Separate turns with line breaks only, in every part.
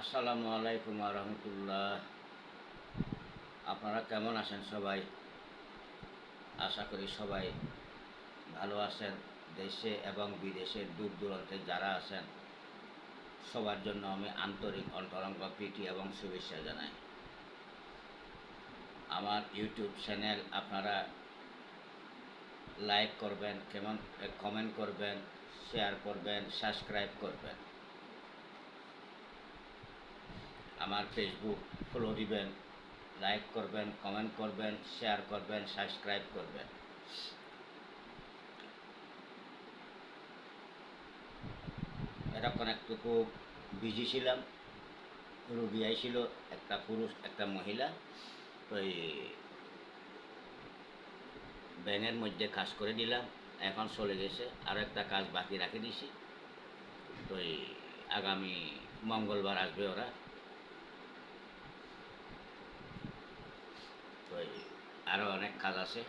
আসসালামু আলাইকুম রহমতুল্লাহ। আপনারা কেমন আছেন সবাই? আশা করি সবাই ভালো আছেন। দেশে এবং বিদেশের দূর দূরান্তে যারা আছেন, সবার জন্য আমি আন্তরিক অন্তরঙ্গ প্রীতি এবং শুভেচ্ছা জানাই। আমার ইউটিউব চ্যানেল আপনারা লাইক করবেন, কেমন কমেন্ট করবেন শেয়ার করবেন সাবস্ক্রাইব করবেন। আমার ফেসবুক ফলো দিবেন লাইক করবেন কমেন্ট করবেন শেয়ার করবেন সাবস্ক্রাইব করবেন। এরকম একটু খুব বিজি ছিলাম রুগী আইছিল, একটা পুরুষ, একটা মহিলা ওই ব্যাঙের মধ্যে কাজ করে দিলাম, এখন চলে গেছে, আর একটা কাজ বাকি রাখে দিছি, তো আগামী মঙ্গলবার আসবে ওরা তো এই আরও অনেক কাজ আছে।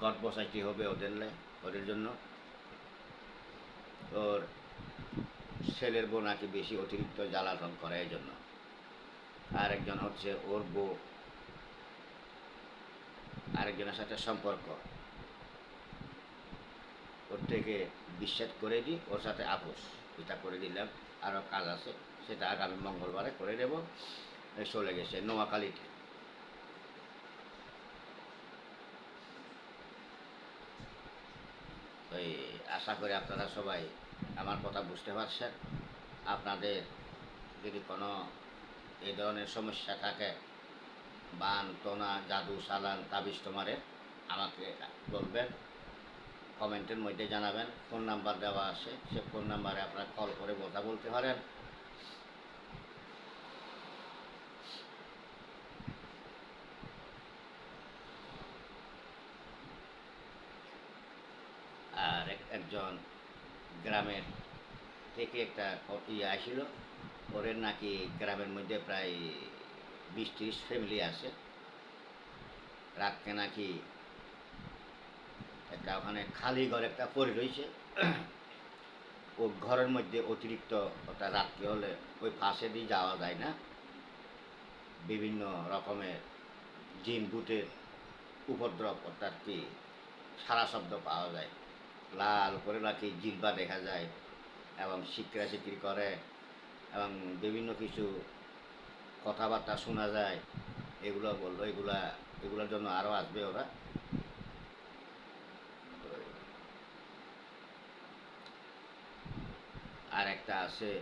গট বসাইতে হবে ওদের ওদের জন্য। ওর ছেলের বউ নাকি বেশি অতিরিক্ত জ্বালাতন করে এই জন্য। আর একজন হচ্ছে ওর বউ। আরেকজনের সাথে সম্পর্ক। ওর থেকে বিশ্বাস করে দিই ওর সাথে আপোষ। এটা করে দিলাম। আরও কাজ আছে, সেটা আগামী মঙ্গলবারে করে দেব চলে গেছে নোয়াখালীতে ওই আশা করি আপনারা সবাই আমার কথা বুঝতে পারছেন। আপনাদের যদি কোনো এই ধরনের সমস্যা থাকে, বান, টোনা, জাদু, সালান, তাবিজ তোমারে আমাকে বলবেন, কমেন্টের মধ্যে জানাবেন। ফোন নাম্বার দেওয়া আছে, সে ফোন নাম্বারে আপনারা কল করে কথা বলতে পারেন আর এক- একজন গ্রামের থেকে একটা ইয়ে আসিল। ওদের নাকি গ্রামের মধ্যে প্রায় বিশ ত্রিশ ফ্যামিলি আছে। রাতকে নাকি একটা ওখানে খালি ঘর একটা পড়ে রয়েছে। ও ঘরের মধ্যে অতিরিক্ত ওটা রাত্রি হলে ওই পাশে দিয়ে যাওয়া যায় না। বিভিন্ন রকমের জিন বুটের উপদ্রব অর্থাৎ কি সারা শব্দ পাওয়া যায়। লাল করে নাকি জিলবা দেখা যায় এবং শিকরা শিকরি করে এবং বিভিন্ন কিছু কথাবার্তা শোনা যায়। এগুলো বলল, এগুলা, এগুলোর জন্য আরও আসবে ওরা। আর একটা আছে,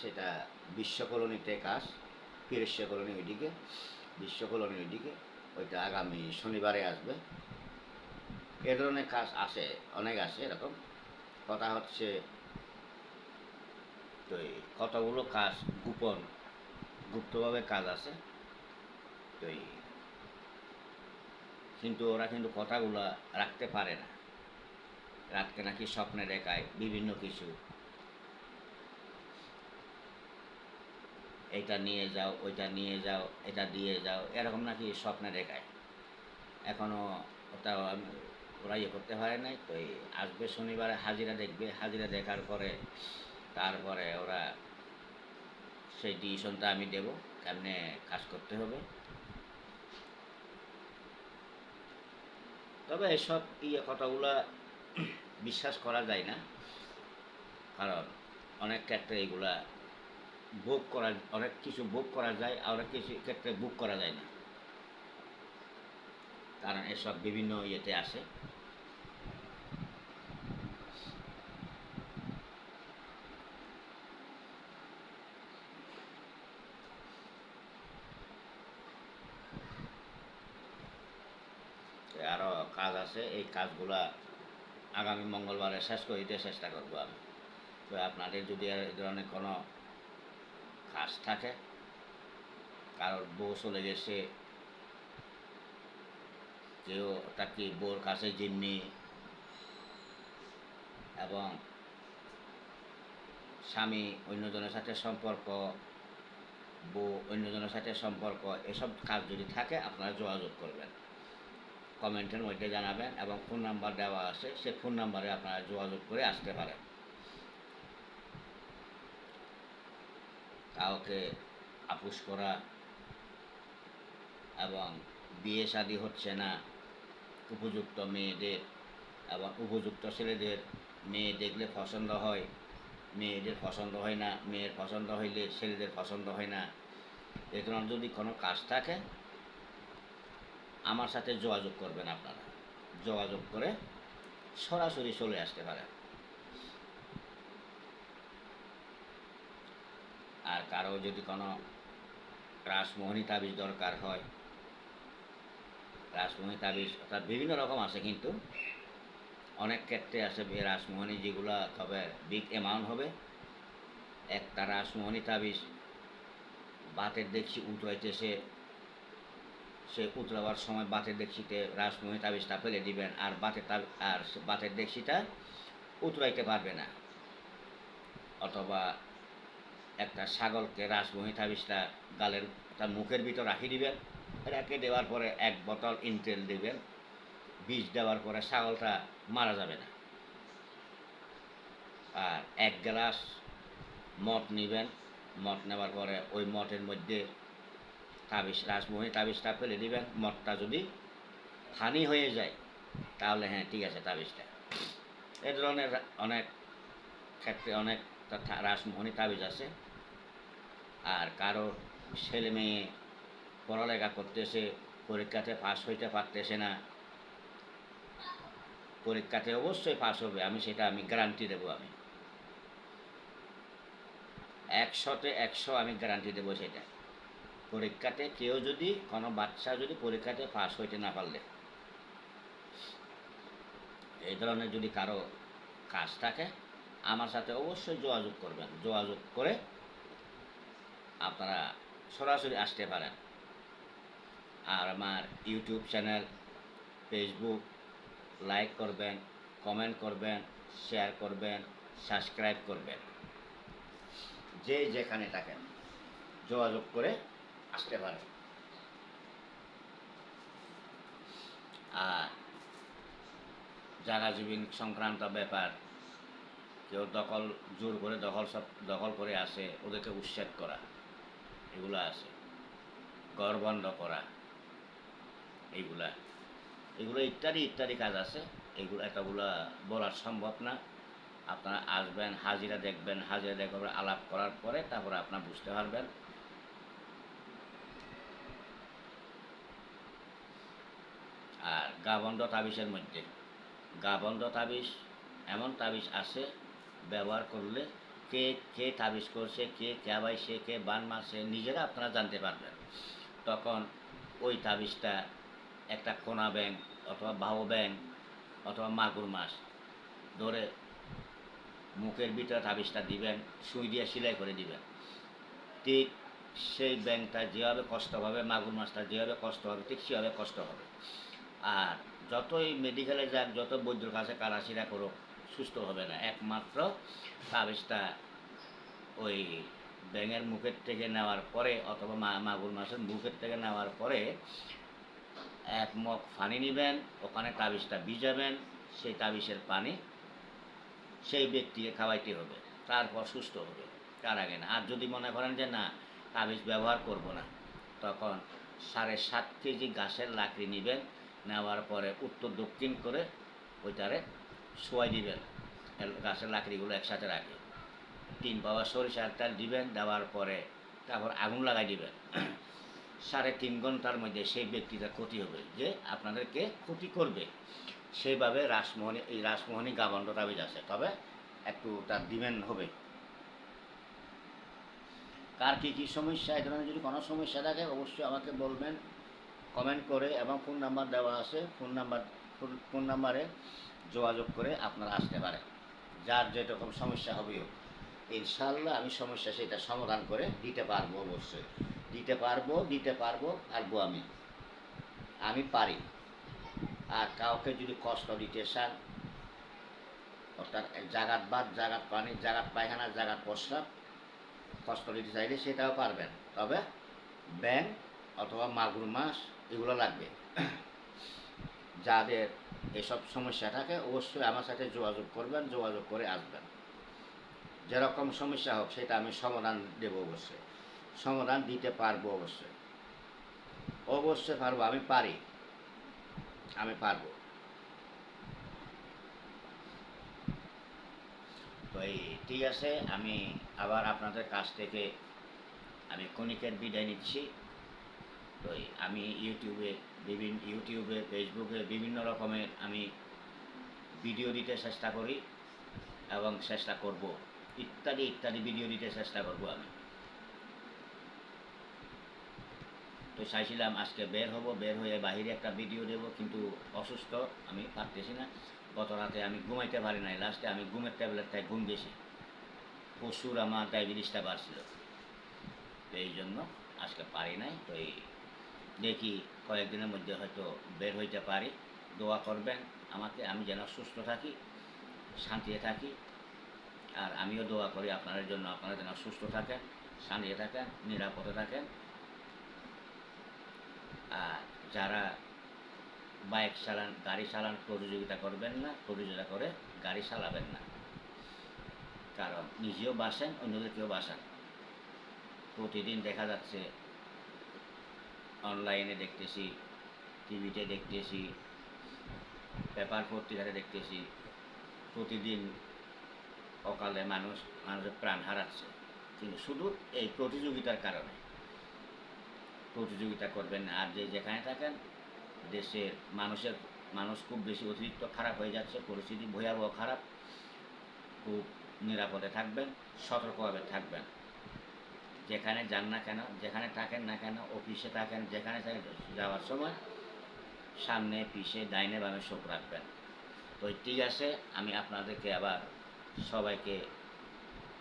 সেটা বিশ্বকলোনিতে কাজ ফিরেস্য কলোনি ওইদিকে বিশ্বকলোনি ওইদিকে, ওইটা আগামী শনিবারে আসবে। এ ধরনের কাজ আসে, অনেক আছে এরকম। কথা হচ্ছে তো এই কতগুলো কাজ গোপন, গুপ্তভাবে কাজ আছে। তো এই কিন্তু ওরা কিন্তু কথাগুলো রাখতে পারে না। রাতকে নাকি স্বপ্নে দেখায় বিভিন্ন কিছু। এটা নিয়ে যাও, ওইটা নিয়ে যাও, এটা দিয়ে যাও, এরকম নাকি স্বপ্নে দেখায়। এখনও ওটা ওরা ইয়ে করতে পারে নাই, তো আসবে শনিবারে হাজিরা দেখবে, হাজিরা দেখার পরে তারপরে ওরা সেই ডিসিশনটা আমি দেব, কেমনে কাজ করতে হবে। তবে এসব ইয়ে কথাগুলা বিশ্বাস করা যায় না, কারণ অনেক ক্ষেত্রে এগুলা ভোগ করা, অনেক কিছু ভোগ করা যায়, আর কিছু ক্ষেত্রে বুক করা যায় না। কারণ এসব বিভিন্ন ইয়েতে আসে আরও কাজ আছে, এই কাজগুলা আগামী মঙ্গলবারে শেষ করে দিতে চেষ্টা করব আমি। তো আপনাদের যদি এই ধরনের কোনো কাজ থাকে, কারোর বউ চলে গেছে, কেউ তাকে বউর কাছে জিম্মি, এবং স্বামী অন্যজনের সাথে সম্পর্ক, বউ অন্যজনের সাথে সম্পর্ক, এসব কাজ যদি থাকে, আপনারা যোগাযোগ করবেন। কমেন্টের মধ্যে জানাবেন এবং ফোন নাম্বার দেওয়া আছে, সে ফোন নাম্বারে আপনারা যোগাযোগ করে আসতে পারেন। কাউকে আপুস করা এবং বিয়ে শাদী হচ্ছে না, উপযুক্ত মেয়েদের এবং উপযুক্ত ছেলেদের, মেয়ে দেখলে পছন্দ হয়, মেয়েদের পছন্দ হয় না, মেয়ের পছন্দ হইলে ছেলেদের পছন্দ হয় না, এ যদি কোনো কাজ থাকে আমার সাথে যোগাযোগ করবেন আপনারা। যোগাযোগ করে সরাসরি চলে আসতে পারেন। আর কারও যদি কোনো রাসমোহনী তাবিজ দরকার হয়, রাসমোহনী তাবিজ অর্থাৎ বিভিন্ন রকম আছে কিন্তু, অনেক ক্ষেত্রে আছে রাসমোহনী যেগুলো, তবে বিগ অ্যামাউন্ট হবে। একটা রাসমোহনী তাবিজ বাতের দেখছি উতরাইতেছে সে উতরাবার সময় বাতের দেখছিতে রাসমোহনী তাবিজটা ফেলে দিবেন আর বাতের আর বাতের দেখছিটা উতরাইতে পারবে না। অথবা একটা ছাগলকে রাসমোহী তাবিজটা গালের তার মুখের ভিতর রাখি দিবেন, রেখে দেওয়ার পরে এক বোতল ইনটেল দিবেন বীজ দেওয়ার পরে ছাগলটা মারা যাবে না। আর এক গ্লাস মদ নেবেন, মদ নেওয়ার পরে ওই মঠের মধ্যে তাবিজ রাসমোহী তাবিজটা ফেলে দিবেন, মদটা যদি হানি হয়ে যায়, তাহলে হ্যাঁ ঠিক আছে তাবিজটা। এ ধরনের অনেক ক্ষেত্রে অনেক রাসমোহনী তাবিজ আছে। আর কারও ছেলে মেয়ে পড়ালেখা করতেছে, পরীক্ষাতে পাশ হইতে পারতেছে না, পরীক্ষাতে অবশ্যই পাশ হবে, আমি সেটা আমি গ্যারান্টি দেবো আমি। একশোতে একশো আমি গ্যারান্টি দেবো সেটা। পরীক্ষাতে কেউ যদি, কোনো বাচ্চা যদি পরীক্ষাতে পাস হইতে না পারলে। এই ধরনের যদি কারও কাজ থাকে, আমার সাথে অবশ্যই যোগাযোগ করবেন। যোগাযোগ করে আপনারা সরাসরি আসতে পারেন। আর আমার ইউটিউব চ্যানেল ফেসবুক লাইক করবেন কমেন্ট করবেন শেয়ার করবেন সাবস্ক্রাইব করবেন। যে যেখানে থাকেন, যোগাযোগ করে আসতে পারেন আর জায়গা জমিন সংক্রান্ত ব্যাপার, কেউ দখল, জোর করে দখল সব, দখল করে আসে, ওদেরকে উচ্ছেদ করা, এগুলো আছে। গড় বন্ধ করা এইগুলা এগুলো ইত্যাদি ইত্যাদি কাজ আছে। এগুলো, এতগুলা বলার সম্ভব না। আপনারা আসবেন, হাজিরা দেখবেন হাজিরা দেখবেন আলাপ করার পরে তারপরে আপনার বুঝতে পারবেন। গাবন্ধ তাবিজের মধ্যে। গাবন্ধ তাবিজ এমন তাবিজ আছে, ব্যবহার করলে কে কে তাবিজ করছে, কে কেবাইছে কে বান মারছে, নিজেরা আপনারা জানতে পারবেন। তখন ওই তাবিজটা একটা কোনা ব্যাংক অথবা বাহু ব্যাংক অথবা মাগুর মাছ ধরে মুখের ভিতরে তাবিজটা দিবেন, সুই দিয়ে সেলাই করে দিবেন। ঠিক সেই ব্যাংকটা যেভাবে কষ্ট হবে, মাগুর মাছটা যেভাবে কষ্ট হবে, ঠিক সেভাবে কষ্ট হবে। আর যতই মেডিকেলে যাক, যত বৈদ্যর কাছে কারাশিরা করুক, সুস্থ হবে না। একমাত্র তাবিজটা ওই ব্যাঙের মুখের থেকে নেওয়ার পরে, অথবা মা- মাগুর মাছের মুখের থেকে নেওয়ার পরে, এক মগ পানি নেবেন, ওখানে তাবিজটা ভিজাবেন, সেই তাবিজের পানি সেই ব্যক্তিকে খাওয়াইতে হবে, তারপর সুস্থ হবে, তার আগে না। আর যদি মনে করেন যে না, তাবিজ ব্যবহার করব না, তখন সাড়ে সাত কেজি গাছের লাকড়ি নেবেন নেওয়ার পরে উত্তর দক্ষিণ করে ওইটারে শোয়াই দিবেন। গাছের লাকড়িগুলো একসাথে রাখে। তিন পাওয়া সরিষার তেল দিবেন, দেওয়ার পরে তারপর আগুন লাগাই দিবেন। সাড়ে তিন ঘণ্টার মধ্যে সেই ব্যক্তিটা ক্ষতি হবে যে আপনাদেরকে ক্ষতি করবে। সেইভাবে রাসমোহনী এই রাসমোহনী গাবন্ড তাবিজ আছে। তবে একটু তার দিবেন হবে। কার কী কী সমস্যা, এই ধরনের যদি কোনো সমস্যা থাকে, অবশ্যই আমাকে বলবেন। কমেন্ট করে এবং ফোন নাম্বার দেওয়া আছে, ফোন নাম্বার, ফোন- নাম্বারে যোগাযোগ করে আপনারা আসতে পারেন। যার যেরকম সমস্যা হবেও ইনশাল্লাহ আমি সমস্যা সেটা সমাধান করে দিতে পারব অবশ্যই। দিতে পারব দিতে পারব পারব আমি। আমি পারি। আর কাউকে যদি কষ্ট দিতে চান, অর্থাৎ জাগাত বাদ, জাগাত পানি, জাগাত পায়খানা, জাগাত প্রস্রাব, কষ্ট দিতে চাইলে সেটাও পারবেন। তবে ব্যাং অথবা মাগুর মাছ এগুলো লাগবে। যাদের এসব সমস্যা থাকে, অবশ্যই আমার সাথে যোগাযোগ করবেন, যোগাযোগ করে আসবেন। যেরকম সমস্যা হোক, সেটা আমি সমাধান দেবো অবশ্যই। সমাধান দিতে পারব অবশ্যই। অবশ্যই পারব, আমি পারি। আমি পারব। তো এই, ঠিক আছে, আমি আবার আপনাদের কাছ থেকে, আমি কণিকের বিদায় নিচ্ছি। তো আমি ইউটিউবে বিভিন্ন ইউটিউবে, ফেসবুকে বিভিন্ন রকমের আমি ভিডিও দিতে চেষ্টা করি এবং চেষ্টা করব। ইত্যাদি ইত্যাদি ভিডিও দিতে চেষ্টা করব আমি। তো চাইছিলাম আজকে বের হব, বের হয়ে বাহিরে একটা ভিডিও দেব, কিন্তু অসুস্থ, আমি পারতেছি না। গত রাতে আমি ঘুমাইতে পারি নাই, লাস্টে আমি ঘুমের ট্যাবলেটটায় ঘুম গেছি প্রচুর আমার ডায়াবেটিসটা বাড়ছিল। তো এই জন্য আজকে পারি নাই, তো এই দেখি কয়েকদিনের মধ্যে হয়তো বের হইতে পারি। দোয়া করবেন আমাকে, আমি যেন সুস্থ থাকি, শান্তিতে থাকি। আর আমিও দোয়া করি আপনাদের জন্য, আপনারা যেন সুস্থ থাকেন, শান্তিতে থাকেন, নিরাপদে থাকেন। আর যারা বাইক চালান, গাড়ি চালান, প্রতিযোগিতা করবেন না, প্রতিযোগিতা করে গাড়ি চালাবেন না। কারণ নিজেও বাসেন অন্যদেরকেও বাসান প্রতিদিন দেখা যাচ্ছে অনলাইনে দেখতেছি, টিভিতে দেখতেছি, পেপার পত্রিকাতে দেখতেছি, প্রতিদিন অকালে মানুষ, মানুষের প্রাণ হারাচ্ছে। কিন্তু শুধু এই প্রতিযোগিতার কারণে। প্রতিযোগিতা করবেন না। আর যে যেখানে থাকেন, দেশের মানুষের, মানুষ খুব বেশি অতিরিক্ত খারাপ হয়ে যাচ্ছে, পরিস্থিতি ভয়াবহ খারাপ, খুব নিরাপদে থাকবেন, সতর্কভাবে থাকবেন। যেখানে যান না কেন, যেখানে থাকেন না কেন, অফিসে থাকেন, যেখানে থাকেন, যাওয়ার সময় সামনে, পিছে, ডাইনে বামে চোখ রাখবেন। তো ঠিক আছে, আমি আপনাদেরকে আবার সবাইকে,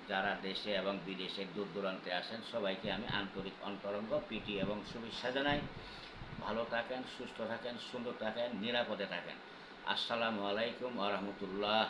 যারা দেশে এবং বিদেশে দূর দূরান্তে আসেন সবাইকে আমি আন্তরিক অন্তরঙ্গ পিটি এবং শুভেচ্ছা জানাই। ভালো থাকেন, সুস্থ থাকেন, সুন্দর থাকেন, নিরাপদে থাকেন। আসসালামু আলাইকুম আ রহমতুল্লাহ।